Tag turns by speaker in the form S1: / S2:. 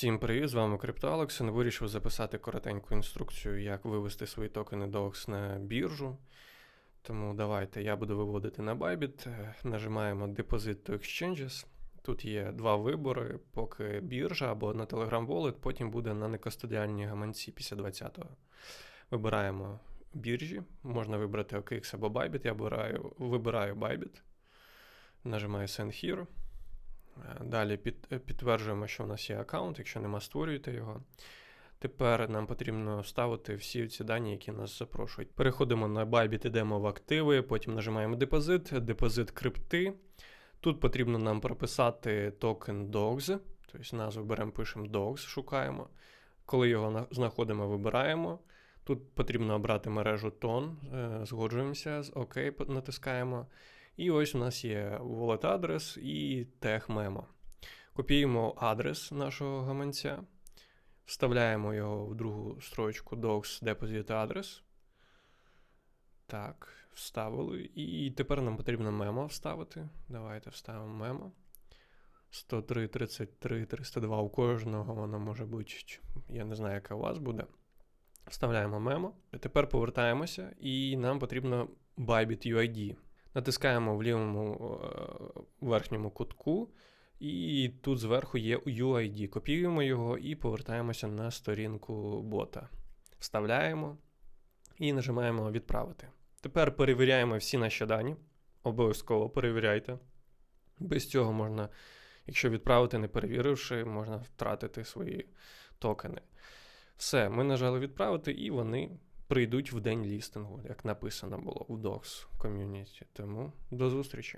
S1: Всім привіт, з вами CryptoAlex. Я Вирішив записати коротеньку інструкцію, як вивести свої токени DOX на біржу. Тому давайте я буду виводити на Bybit. Е, Нажимаємо Deposit to Exchanges. Тут є два вибори, поки біржа або на Telegram Wallet, потім буде на некостадіальні гаманці після 20-го. Вибираємо біржі, можна вибрати OKX або Bybit. Я вибираю, вибираю Bybit. Нажимаю Send Here. Далі під, підтверджуємо, що в нас є аккаунт, якщо нема, створюєте його. Тепер нам потрібно вставити всі ці дані, які нас запрошують. Переходимо на Bybit, йдемо в активи, потім нажимаємо депозит, депозит крипти. Тут потрібно нам прописати токен DOGS, тобто назву беремо, пишемо DOGS, шукаємо. Коли його знаходимо, вибираємо. Тут потрібно обрати мережу тон, е, згоджуємося, з ОК натискаємо. І ось у нас є wallet адрес і тег мемо. Копіюємо адрес нашого гаманця, вставляємо його в другу строчку docs deposit address. Так, вставили. І тепер нам потрібно мемо вставити. Давайте вставимо мемо. 103, 33, 302. У кожного воно може бути, я не знаю, яка у вас буде. Вставляємо мемо. Тепер повертаємося, і нам потрібно Bybit UID. Натискаємо в лівому е, верхньому кутку, і тут зверху є UID. Копіюємо його і повертаємося на сторінку бота. Вставляємо і нажимаємо відправити. Тепер перевіряємо всі наші дані. Обов'язково перевіряйте. Без цього можна, якщо відправити, не перевіривши, можна втратити свої токени. Все, ми нажали відправити, і вони прийдуть в день лістингу, як написано було в Docs ком'юніті. Тому до зустрічі.